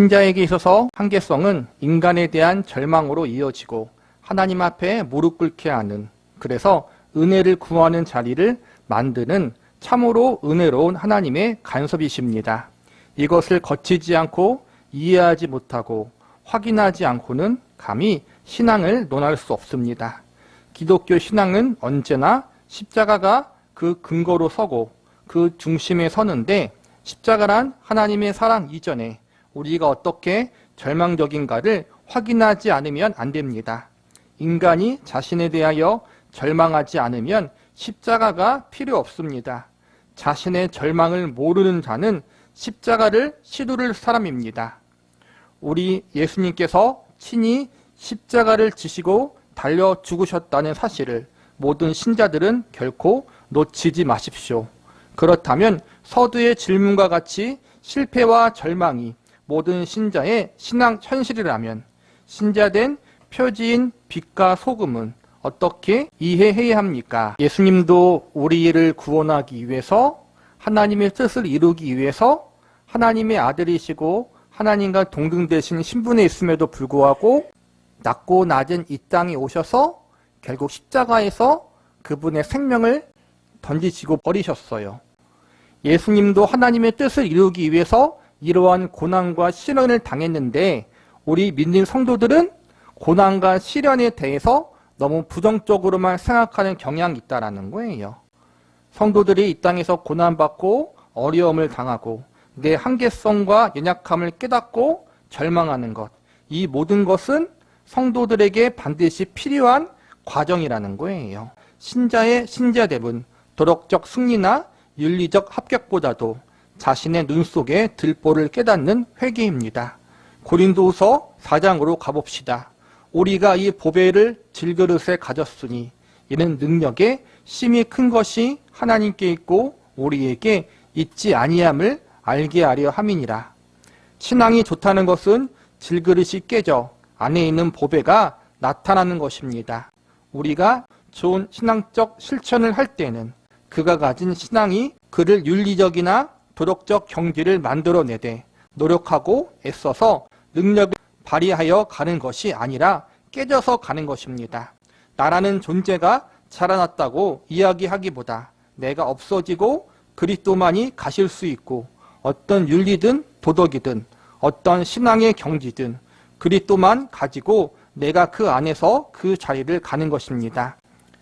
신자에게 있어서 한계성은 인간에 대한 절망으로 이어지고 하나님 앞에 무릎 꿇게 하는 그래서 은혜를 구하는 자리를 만드는 참으로 은혜로운 하나님의 간섭이십니다. 이것을 거치지 않고 이해하지 못하고 확인하지 않고는 감히 신앙을 논할 수 없습니다. 기독교 신앙은 언제나 십자가가 그 근거로 서고 그 중심에 서는데 십자가란 하나님의 사랑 이전에 우리가 어떻게 절망적인가를 확인하지 않으면 안 됩니다. 인간이 자신에 대하여 절망하지 않으면 십자가가 필요 없습니다. 자신의 절망을 모르는 자는 십자가를 시도를 사람입니다. 우리 예수님께서 친히 십자가를 지시고 달려 죽으셨다는 사실을 모든 신자들은 결코 놓치지 마십시오. 그렇다면 서두의 질문과 같이 실패와 절망이 모든 신자의 신앙 현실이라면 신자된 표지인 빛과 소금은 어떻게 이해해야 합니까? 예수님도 우리를 구원하기 위해서 하나님의 뜻을 이루기 위해서 하나님의 아들이시고 하나님과 동등되신 신분에 있음에도 불구하고 낮고 낮은 이 땅에 오셔서 결국 십자가에서 그분의 생명을 던지시고 버리셨어요. 예수님도 하나님의 뜻을 이루기 위해서 이러한 고난과 시련을 당했는데 우리 믿는 성도들은 고난과 시련에 대해서 너무 부정적으로만 생각하는 경향이 있다라는 거예요. 성도들이 이 땅에서 고난받고 어려움을 당하고 내 한계성과 연약함을 깨닫고 절망하는 것. 이 모든 것은 성도들에게 반드시 필요한 과정이라는 거예요. 신자의 신자됨은 도덕적 승리나 윤리적 합격보다도 자신의 눈 속에 들보를 깨닫는 회개입니다. 고린도후서 4장으로 가봅시다. 우리가 이 보배를 질그릇에 가졌으니 이는 능력에 심히 큰 것이 하나님께 있고 우리에게 있지 아니함을 알게 하려 함이니라. 신앙이 좋다는 것은 질그릇이 깨져 안에 있는 보배가 나타나는 것입니다. 우리가 좋은 신앙적 실천을 할 때는 그가 가진 신앙이 그를 윤리적이나 도덕적 경지를 만들어내되 노력하고 애써서 능력을 발휘하여 가는 것이 아니라 깨져서 가는 것입니다. 나라는 존재가 자라났다고 이야기하기보다 내가 없어지고 그리스도만이 가실 수 있고 어떤 윤리든 도덕이든 어떤 신앙의 경지든 그리스도만 가지고 내가 그 안에서 그 자리를 가는 것입니다.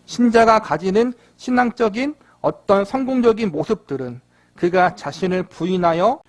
신자가 가지는 신앙적인 어떤 성공적인 모습들은 그가 자신을 부인하여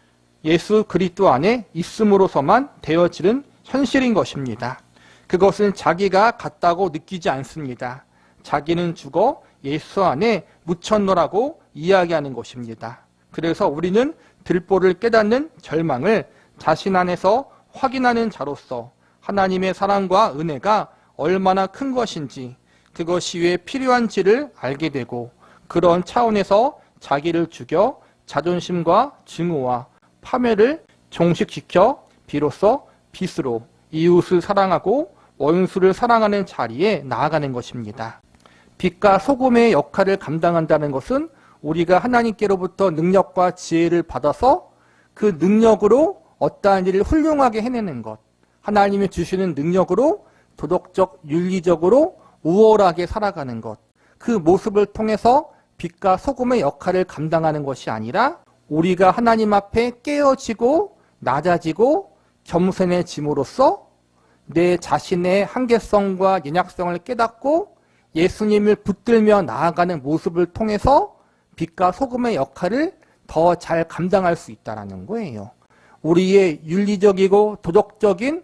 예수 그리스도 안에 있음으로서만 되어지는 현실인 것입니다. 그것은 자기가 같다고 느끼지 않습니다. 자기는 죽어 예수 안에 묻혔노라고 이야기하는 것입니다. 그래서 우리는 들보를 깨닫는 절망을 자신 안에서 확인하는 자로서 하나님의 사랑과 은혜가 얼마나 큰 것인지 그것이 왜 필요한지를 알게 되고 그런 차원에서 자기를 죽여 자존심과 증오와 파멸을 종식시켜 비로소 빛으로 이웃을 사랑하고 원수를 사랑하는 자리에 나아가는 것입니다. 빛과 소금의 역할을 감당한다는 것은 우리가 하나님께로부터 능력과 지혜를 받아서 그 능력으로 어떠한 일을 훌륭하게 해내는 것, 하나님이 주시는 능력으로 도덕적, 윤리적으로 우월하게 살아가는 것, 그 모습을 통해서 빛과 소금의 역할을 감당하는 것이 아니라 우리가 하나님 앞에 깨어지고 낮아지고 겸손해짐으로써 내 자신의 한계성과 연약성을 깨닫고 예수님을 붙들며 나아가는 모습을 통해서 빛과 소금의 역할을 더 잘 감당할 수 있다는 거예요. 우리의 윤리적이고 도덕적인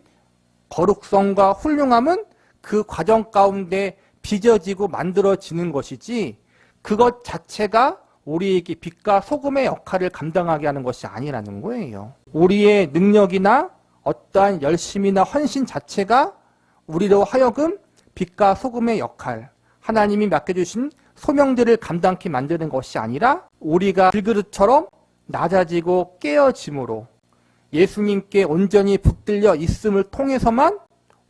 거룩성과 훌륭함은 그 과정 가운데 빚어지고 만들어지는 것이지 그것 자체가 우리에게 빛과 소금의 역할을 감당하게 하는 것이 아니라는 거예요. 우리의 능력이나 어떠한 열심이나 헌신 자체가 우리로 하여금 빛과 소금의 역할, 하나님이 맡겨주신 소명들을 감당케 만드는 것이 아니라 우리가 들그릇처럼 낮아지고 깨어짐으로 예수님께 온전히 붙들려 있음을 통해서만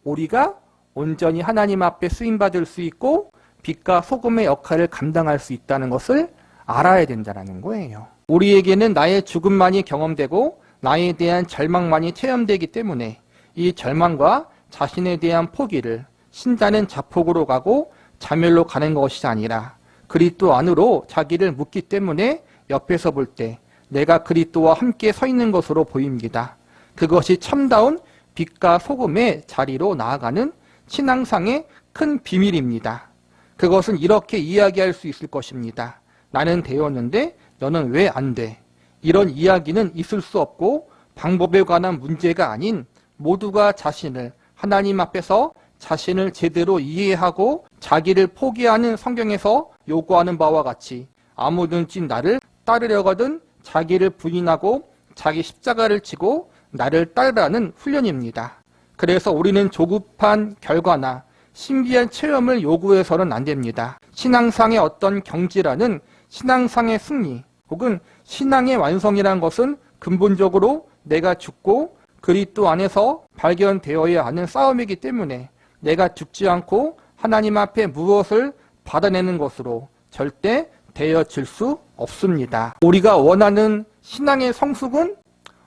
우리가 온전히 하나님 앞에 쓰임받을 수 있고 빛과 소금의 역할을 감당할 수 있다는 것을 알아야 된다는 거예요. 우리에게는 나의 죽음만이 경험되고 나에 대한 절망만이 체험되기 때문에 이 절망과 자신에 대한 포기를 신자는 자폭으로 가고 자멸로 가는 것이 아니라 그리스도 안으로 자기를 묻기 때문에 옆에서 볼 때 내가 그리스도와 함께 서 있는 것으로 보입니다. 그것이 참다운 빛과 소금의 자리로 나아가는 신앙상의 큰 비밀입니다. 그것은 이렇게 이야기할 수 있을 것입니다. 나는 되었는데 너는 왜 안 돼? 이런 이야기는 있을 수 없고 방법에 관한 문제가 아닌 모두가 자신을 하나님 앞에서 자신을 제대로 이해하고 자기를 포기하는 성경에서 요구하는 바와 같이 아무든지 나를 따르려거든 자기를 부인하고 자기 십자가를 지고 나를 따르라는 훈련입니다. 그래서 우리는 조급한 결과나 신비한 체험을 요구해서는 안 됩니다. 신앙상의 어떤 경지라는 신앙상의 승리 혹은 신앙의 완성이란 것은 근본적으로 내가 죽고 그리스도 안에서 발견되어야 하는 싸움이기 때문에 내가 죽지 않고 하나님 앞에 무엇을 받아내는 것으로 절대 되어질 수 없습니다. 우리가 원하는 신앙의 성숙은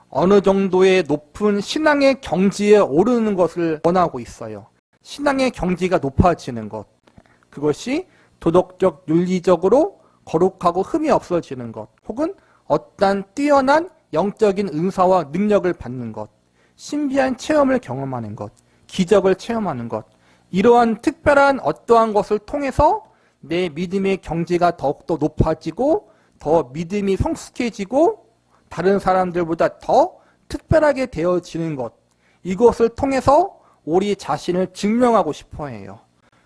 어느 정도의 높은 신앙의 경지에 오르는 것을 원하고 있어요. 신앙의 경지가 높아지는 것. 그것이 도덕적, 윤리적으로 거룩하고 흠이 없어지는 것. 혹은 어떤 뛰어난 영적인 은사와 능력을 받는 것. 신비한 체험을 경험하는 것. 기적을 체험하는 것. 이러한 특별한 어떠한 것을 통해서 내 믿음의 경지가 더욱더 높아지고 더 믿음이 성숙해지고 다른 사람들보다 더 특별하게 되어지는 것. 이것을 통해서 우리 자신을 증명하고 싶어 해요.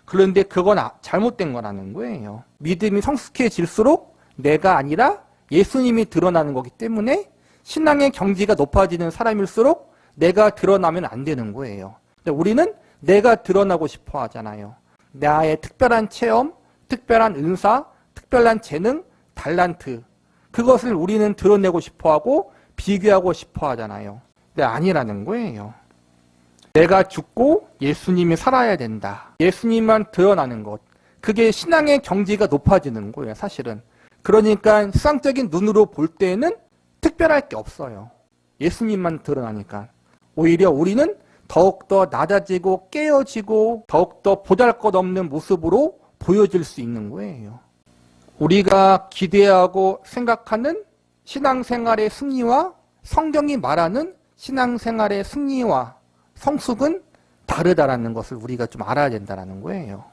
그런데 그건 아- 잘못된 거라는 거예요. 믿음이 성숙해질수록 내가 아니라 예수님이 드러나는 거기 때문에 신앙의 경지가 높아지는 사람일수록 내가 드러나면 안 되는 거예요. 우리는 내가 드러나고 싶어 하잖아요. 나의 특별한 체험, 특별한 은사, 특별한 재능, 달란트. 그것을 우리는 드러내고 싶어 하고 비교하고 싶어 하잖아요. 근데 아니라는 거예요. 내가 죽고 예수님이 살아야 된다. 예수님만 드러나는 것. 그게 신앙의 경지가 높아지는 거예요, 사실은. 그러니까 수상적인 눈으로 볼 때는 특별할 게 없어요. 예수님만 드러나니까. 오히려 우리는 더욱더 낮아지고 깨어지고 더욱더 보잘 것 없는 모습으로 보여질 수 있는 거예요. 우리가 기대하고 생각하는 신앙생활의 승리와 성경이 말하는 신앙생활의 승리와 성숙은 다르다라는 것을 우리가 좀 알아야 된다는 거예요.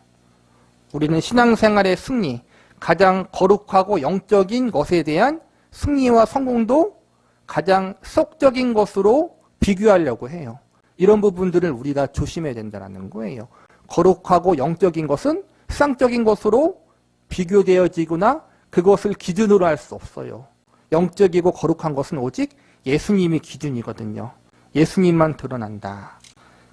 우리는 신앙생활의 승리, 가장 거룩하고 영적인 것에 대한 승리와 성공도 가장 속적인 것으로 비교하려고 해요. 이런 부분들을 우리가 조심해야 된다는 거예요. 거룩하고 영적인 것은 수상적인 것으로 비교되어지거나 그것을 기준으로 할 수 없어요. 영적이고 거룩한 것은 오직 예수님이 기준이거든요. 예수님만 드러난다.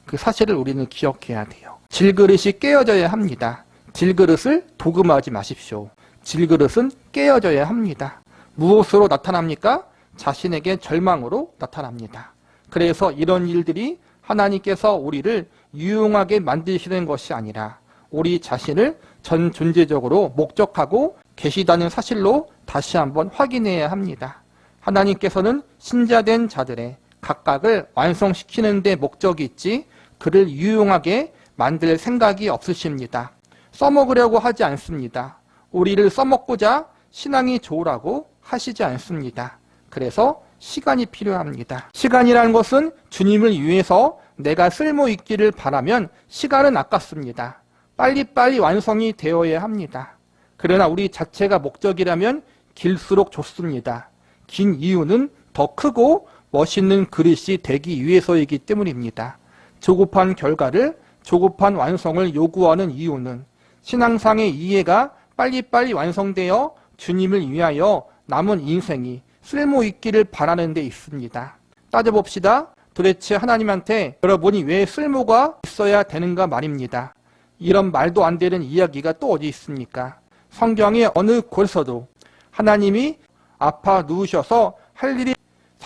그 사실을 우리는 기억해야 돼요. 질그릇이 깨어져야 합니다. 질그릇을 도금하지 마십시오. 질그릇은 깨어져야 합니다. 무엇으로 나타납니까? 자신에게 절망으로 나타납니다. 그래서 이런 일들이 하나님께서 우리를 유용하게 만드시는 것이 아니라 우리 자신을 전 존재적으로 목적하고 계시다는 사실로 다시 한번 확인해야 합니다. 하나님께서는 신자된 자들의 각각을 완성시키는 데 목적이 있지 그를 유용하게 만들 생각이 없으십니다. 써먹으려고 하지 않습니다. 우리를 써먹고자 신앙이 좋으라고 하시지 않습니다. 그래서 시간이 필요합니다. 시간이라는 것은 주님을 위해서 내가 쓸모 있기를 바라면 시간은 아깝습니다. 빨리빨리 완성이 되어야 합니다. 그러나 우리 자체가 목적이라면 길수록 좋습니다. 긴 이유는 더 크고 멋있는 그릇이 되기 위해서이기 때문입니다. 조급한 결과를 조급한 완성을 요구하는 이유는 신앙상의 이해가 빨리빨리 완성되어 주님을 위하여 남은 인생이 쓸모 있기를 바라는 데 있습니다. 따져봅시다. 도대체 하나님한테 여러분이 왜 쓸모가 있어야 되는가 말입니다. 이런 말도 안 되는 이야기가 또 어디 있습니까? 성경의 어느 곳에서도 하나님이 아파 누우셔서 할 일이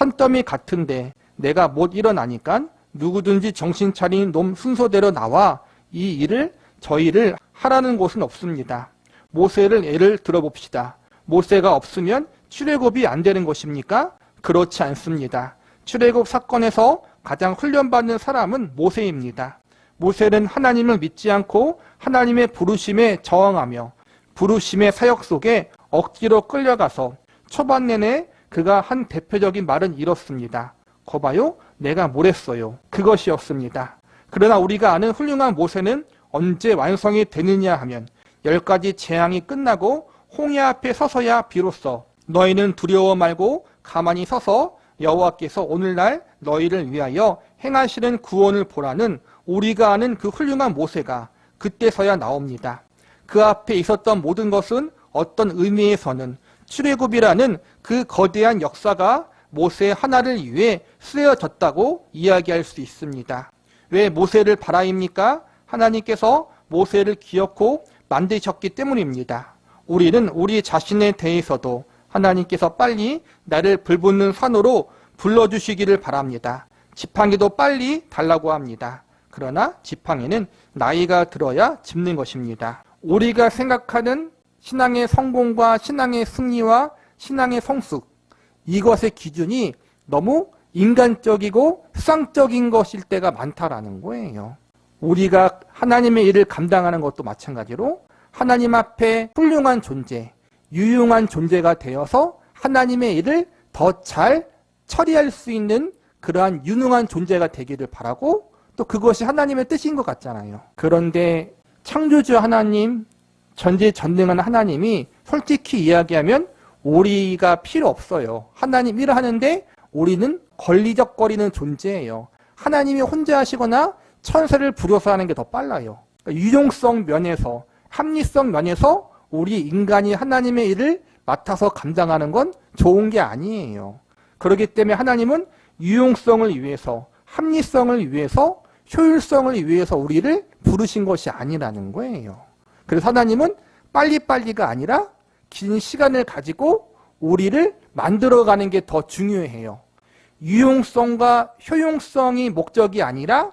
산더미 같은데 내가 못 일어나니까 누구든지 정신 차린 놈 순서대로 나와 이 일을 저희를 하라는 곳은 없습니다. 모세를 예를 들어봅시다. 모세가 없으면 출애굽이 안 되는 것입니까? 그렇지 않습니다. 출애굽 사건에서 가장 훈련받는 사람은 모세입니다. 모세는 하나님을 믿지 않고 하나님의 부르심에 저항하며 부르심의 사역 속에 억지로 끌려가서 초반 내내 그가 한 대표적인 말은 이렇습니다. 거봐요, 내가 뭘 했어요. 그것이었습니다. 그러나 우리가 아는 훌륭한 모세는 언제 완성이 되느냐 하면 열 가지 재앙이 끝나고 홍해 앞에 서서야 비로소 너희는 두려워 말고 가만히 서서 여호와께서 오늘날 너희를 위하여 행하시는 구원을 보라는 우리가 아는 그 훌륭한 모세가 그때서야 나옵니다. 그 앞에 있었던 모든 것은 어떤 의미에서는 출애굽이라는 그 거대한 역사가 모세 하나를 위해 쓰여졌다고 이야기할 수 있습니다. 왜 모세를 바라입니까? 하나님께서 모세를 기억고 만드셨기 때문입니다. 우리는 우리 자신에 대해서도 하나님께서 빨리 나를 불붙는 산으로 불러주시기를 바랍니다. 지팡이도 빨리 달라고 합니다. 그러나 지팡이는 나이가 들어야 짚는 것입니다. 우리가 생각하는 신앙의 성공과 신앙의 승리와 신앙의 성숙, 이것의 기준이 너무 인간적이고 수상적인 것일 때가 많다라는 거예요. 우리가 하나님의 일을 감당하는 것도 마찬가지로 하나님 앞에 훌륭한 존재, 유용한 존재가 되어서 하나님의 일을 더 잘 처리할 수 있는 그러한 유능한 존재가 되기를 바라고 또 그것이 하나님의 뜻인 것 같잖아요. 그런데 창조주 하나님, 전지 전능한 하나님이 솔직히 이야기하면 우리가 필요 없어요. 하나님 일을 하는데 우리는 걸리적거리는 존재예요. 하나님이 혼자 하시거나 천사를 부려서 하는 게 더 빨라요. 그러니까 유용성 면에서 합리성 면에서 우리 인간이 하나님의 일을 맡아서 감당하는 건 좋은 게 아니에요. 그렇기 때문에 하나님은 유용성을 위해서 합리성을 위해서 효율성을 위해서 우리를 부르신 것이 아니라는 거예요. 그래서 하나님은 빨리빨리가 아니라 긴 시간을 가지고 우리를 만들어가는 게 더 중요해요. 유용성과 효용성이 목적이 아니라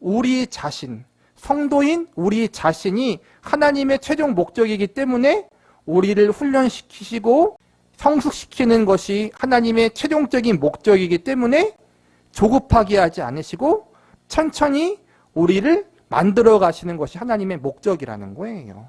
우리 자신, 성도인 우리 자신이 하나님의 최종 목적이기 때문에 우리를 훈련시키시고 성숙시키는 것이 하나님의 최종적인 목적이기 때문에 조급하게 하지 않으시고 천천히 우리를 만들어 가시는 것이 하나님의 목적이라는 거예요.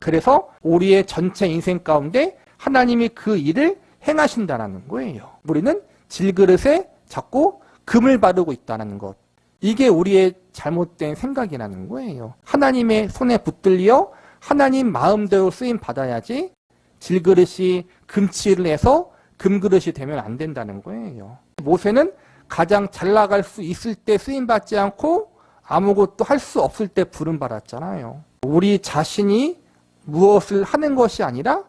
그래서 우리의 전체 인생 가운데 하나님이 그 일을 행하신다는 거예요. 우리는 질그릇에 자꾸 금을 바르고 있다는 것. 이게 우리의 잘못된 생각이라는 거예요. 하나님의 손에 붙들려 하나님 마음대로 쓰임 받아야지 질그릇이 금치를 해서 금그릇이 되면 안 된다는 거예요. 모세는 가장 잘 나갈 수 있을 때 쓰임 받지 않고 아무것도 할 수 없을 때 부름 받았잖아요. 우리 자신이 무엇을 하는 것이 아니라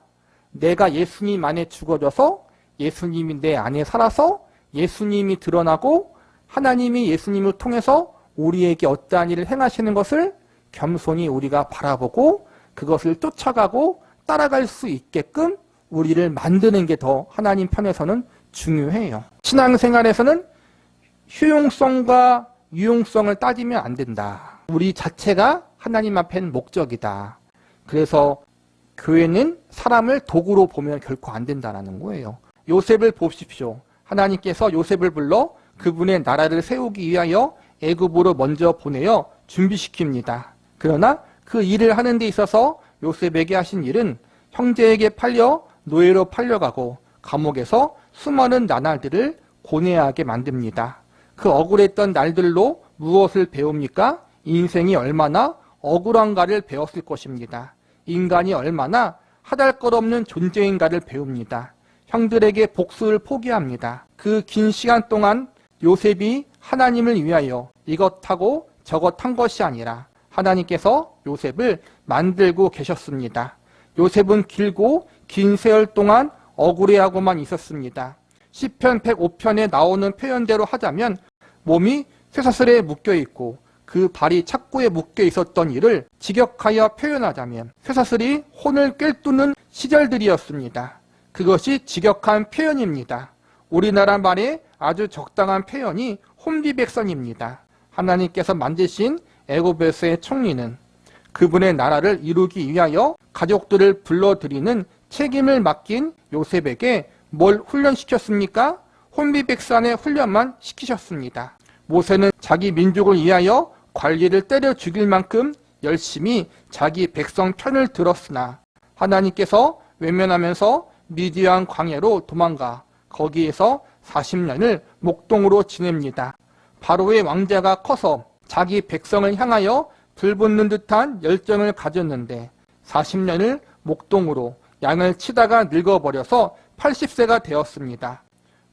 내가 예수님 안에 죽어져서 예수님이 내 안에 살아서 예수님이 드러나고 하나님이 예수님을 통해서 우리에게 어떠한 일을 행하시는 것을 겸손히 우리가 바라보고 그것을 쫓아가고 따라갈 수 있게끔 우리를 만드는 게 더 하나님 편에서는 중요해요. 신앙생활에서는 효용성과 유용성을 따지면 안 된다. 우리 자체가 하나님 앞엔 목적이다. 그래서 교회는 사람을 도구로 보면 결코 안 된다는 거예요. 요셉을 보십시오. 하나님께서 요셉을 불러 그분의 나라를 세우기 위하여 애굽으로 먼저 보내어 준비시킵니다. 그러나 그 일을 하는 데 있어서 요셉에게 하신 일은 형제에게 팔려 노예로 팔려가고 감옥에서 수많은 나날들을 고뇌하게 만듭니다. 그 억울했던 날들로 무엇을 배웁니까? 인생이 얼마나 억울한가를 배웠을 것입니다. 인간이 얼마나 하달 것 없는 존재인가를 배웁니다. 형들에게 복수를 포기합니다. 그 긴 시간 동안 요셉이 하나님을 위하여 이것하고 저것한 것이 아니라 하나님께서 요셉을 만들고 계셨습니다. 요셉은 길고 긴 세월 동안 억울해하고만 있었습니다. 시편 105편에 나오는 표현대로 하자면 몸이 쇠사슬에 묶여 있고 그 발이 착고에 묶여 있었던 일을 직역하여 표현하자면 쇠사슬이 혼을 꿰뚫는 시절들이었습니다. 그것이 직역한 표현입니다. 우리나라 말에 아주 적당한 표현이 혼비백산입니다. 하나님께서 만드신 애고베스의 총리는 그분의 나라를 이루기 위하여 가족들을 불러들이는 책임을 맡긴 요셉에게 뭘 훈련시켰습니까? 혼비백산의 훈련만 시키셨습니다. 모세는 자기 민족을 위하여 관리를 때려 죽일 만큼 열심히 자기 백성 편을 들었으나 하나님께서 외면하면서 미디안 광야로 도망가 거기에서 40년을 목동으로 지냅니다. 바로의 왕자가 커서 자기 백성을 향하여 불붙는 듯한 열정을 가졌는데 40년을 목동으로 양을 치다가 늙어버려서 80세가 되었습니다.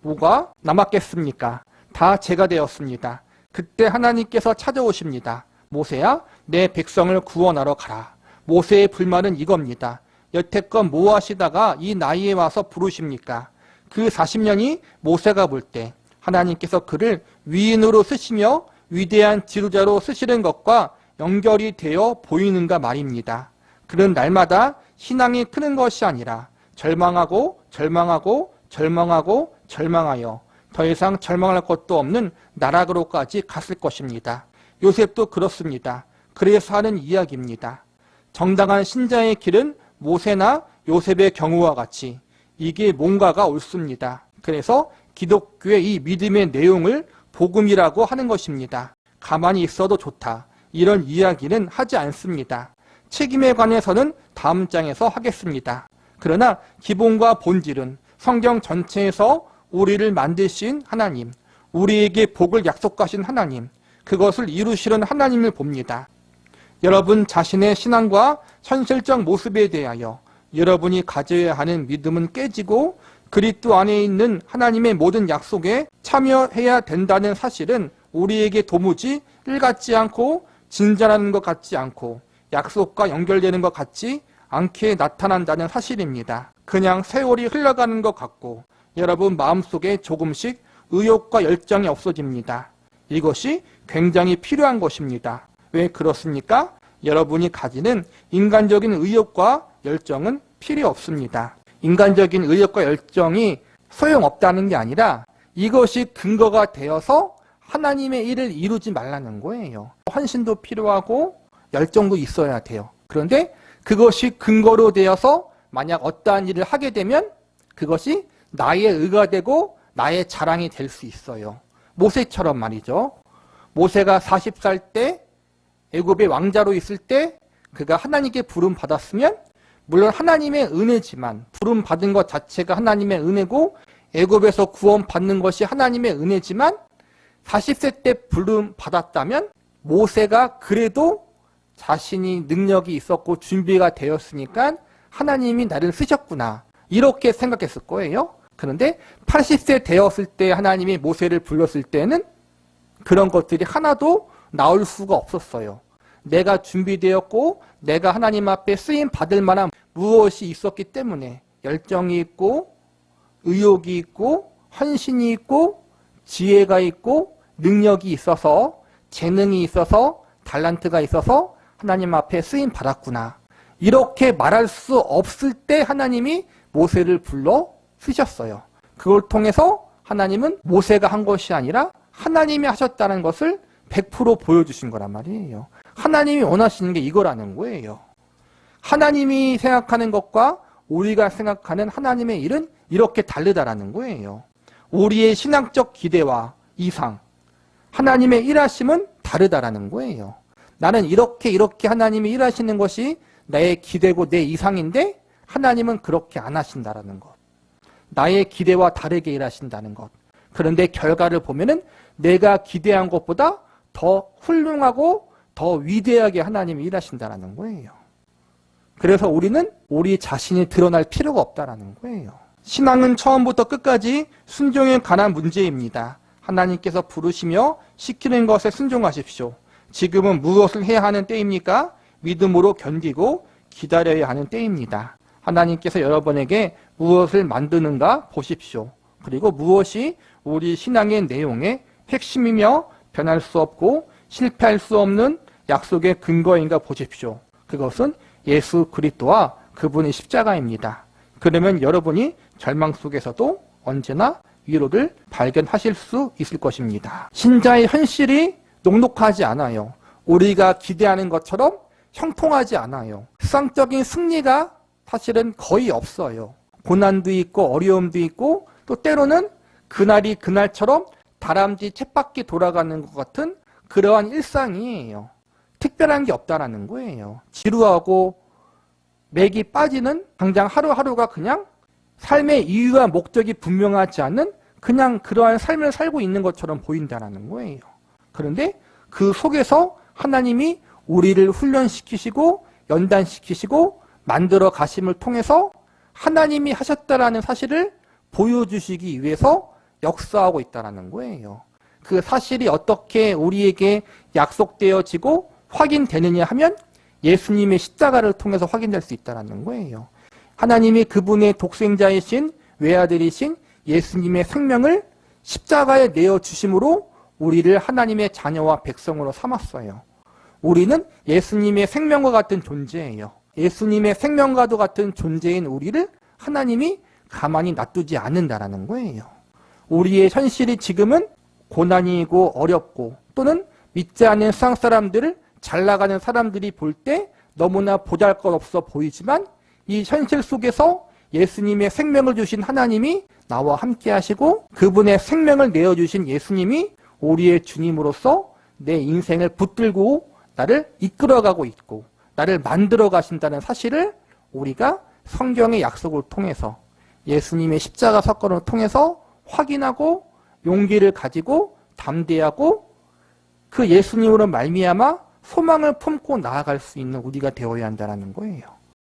뭐가 남았겠습니까? 다 제가 되었습니다. 그때 하나님께서 찾아오십니다. 모세야, 내 백성을 구원하러 가라. 모세의 불만은 이겁니다. 여태껏 뭐 하시다가 이 나이에 와서 부르십니까? 그 40년이 모세가 볼 때 하나님께서 그를 위인으로 쓰시며 위대한 지도자로 쓰시는 것과 연결이 되어 보이는가 말입니다. 그는 날마다 신앙이 크는 것이 아니라 절망하고 절망하고 절망하고 절망하여 더 이상 절망할 것도 없는 나락으로까지 갔을 것입니다. 요셉도 그렇습니다. 그래서 하는 이야기입니다. 정당한 신자의 길은 모세나 요셉의 경우와 같이 이게 뭔가가 옳습니다. 그래서 기독교의 이 믿음의 내용을 복음이라고 하는 것입니다. 가만히 있어도 좋다. 이런 이야기는 하지 않습니다. 책임에 관해서는 다음 장에서 하겠습니다. 그러나 기본과 본질은 성경 전체에서 우리를 만드신 하나님, 우리에게 복을 약속하신 하나님, 그것을 이루시는 하나님을 봅니다. 여러분 자신의 신앙과 현실적 모습에 대하여 여러분이 가져야 하는 믿음은 깨지고 그리스도 안에 있는 하나님의 모든 약속에 참여해야 된다는 사실은 우리에게 도무지 일같지 않고 진전하는 것 같지 않고 약속과 연결되는 것 같지 않게 나타난다는 사실입니다. 그냥 세월이 흘러가는 것 같고 여러분 마음속에 조금씩 의욕과 열정이 없어집니다. 이것이 굉장히 필요한 것입니다. 왜 그렇습니까? 여러분이 가지는 인간적인 의욕과 열정은 필요 없습니다. 인간적인 의욕과 열정이 소용없다는 게 아니라 이것이 근거가 되어서 하나님의 일을 이루지 말라는 거예요. 헌신도 필요하고 열정도 있어야 돼요. 그런데 그것이 근거로 되어서 만약 어떠한 일을 하게 되면 그것이 나의 의가 되고 나의 자랑이 될 수 있어요. 모세처럼 말이죠. 모세가 40살 때 애굽의 왕자로 있을 때 그가 하나님께 부름 받았으면 물론 하나님의 은혜지만 부름 받은 것 자체가 하나님의 은혜고 애굽에서 구원 받는 것이 하나님의 은혜지만 40세 때 부름 받았다면 모세가 그래도 자신이 능력이 있었고 준비가 되었으니까 하나님이 나를 쓰셨구나 이렇게 생각했을 거예요. 그런데 80세 되었을 때 하나님이 모세를 불렀을 때는 그런 것들이 하나도 나올 수가 없었어요. 내가 준비되었고 내가 하나님 앞에 쓰임 받을 만한 무엇이 있었기 때문에 열정이 있고 의욕이 있고 헌신이 있고 지혜가 있고 능력이 있어서 재능이 있어서 달란트가 있어서 하나님 앞에 쓰임 받았구나. 이렇게 말할 수 없을 때 하나님이 모세를 불러 쓰셨어요. 그걸 통해서 하나님은 모세가 한 것이 아니라 하나님이 하셨다는 것을 100% 보여주신 거란 말이에요. 하나님이 원하시는 게 이거라는 거예요. 하나님이 생각하는 것과 우리가 생각하는 하나님의 일은 이렇게 다르다라는 거예요. 우리의 신앙적 기대와 이상, 하나님의 일하심은 다르다라는 거예요. 나는 이렇게 이렇게 하나님이 일하시는 것이 나의 기대고 내 이상인데 하나님은 그렇게 안 하신다라는 것. 나의 기대와 다르게 일하신다는 것. 그런데 결과를 보면은 내가 기대한 것보다 더 훌륭하고 더 위대하게 하나님이 일하신다라는 거예요. 그래서 우리는 우리 자신이 드러날 필요가 없다라는 거예요. 신앙은 처음부터 끝까지 순종에 관한 문제입니다. 하나님께서 부르시며 시키는 것에 순종하십시오. 지금은 무엇을 해야 하는 때입니까? 믿음으로 견디고 기다려야 하는 때입니다. 하나님께서 여러분에게 무엇을 만드는가 보십시오. 그리고 무엇이 우리 신앙의 내용의 핵심이며 변할 수 없고 실패할 수 없는 약속의 근거인가 보십시오. 그것은 예수 그리스도와 그분의 십자가입니다. 그러면 여러분이 절망 속에서도 언제나 위로를 발견하실 수 있을 것입니다. 신자의 현실이 녹록하지 않아요. 우리가 기대하는 것처럼 형통하지 않아요. 수상적인 승리가 사실은 거의 없어요. 고난도 있고 어려움도 있고 또 때로는 그날이 그날처럼 다람쥐 쳇바퀴 돌아가는 것 같은 그러한 일상이에요. 특별한 게 없다라는 거예요. 지루하고 맥이 빠지는 당장 하루하루가 그냥 삶의 이유와 목적이 분명하지 않은 그냥 그러한 삶을 살고 있는 것처럼 보인다라는 거예요. 그런데 그 속에서 하나님이 우리를 훈련시키시고 연단시키시고 만들어 가심을 통해서 하나님이 하셨다라는 사실을 보여주시기 위해서 역사하고 있다라는 거예요. 그 사실이 어떻게 우리에게 약속되어지고 확인되느냐 하면 예수님의 십자가를 통해서 확인될 수 있다라는 거예요. 하나님이 그분의 독생자이신 외아들이신 예수님의 생명을 십자가에 내어 주심으로 우리를 하나님의 자녀와 백성으로 삼았어요. 우리는 예수님의 생명과 같은 존재예요. 예수님의 생명과도 같은 존재인 우리를 하나님이 가만히 놔두지 않는다라는 거예요. 우리의 현실이 지금은 고난이고 어렵고 또는 믿지 않는 세상 사람들을 잘 나가는 사람들이 볼 때 너무나 보잘 것 없어 보이지만 이 현실 속에서 예수님의 생명을 주신 하나님이 나와 함께 하시고 그분의 생명을 내어주신 예수님이 우리의 주님으로서 내 인생을 붙들고 나를 이끌어가고 있고 나를 만들어 가신다는 사실을 우리가 성경의 약속을 통해서 예수님의 십자가 사건을 통해서 확인하고 용기를 가지고 담대하고 그 예수님으로 말미암아 소망을 품고 나아갈 수 있는 우리가 되어야 한다는 거예요.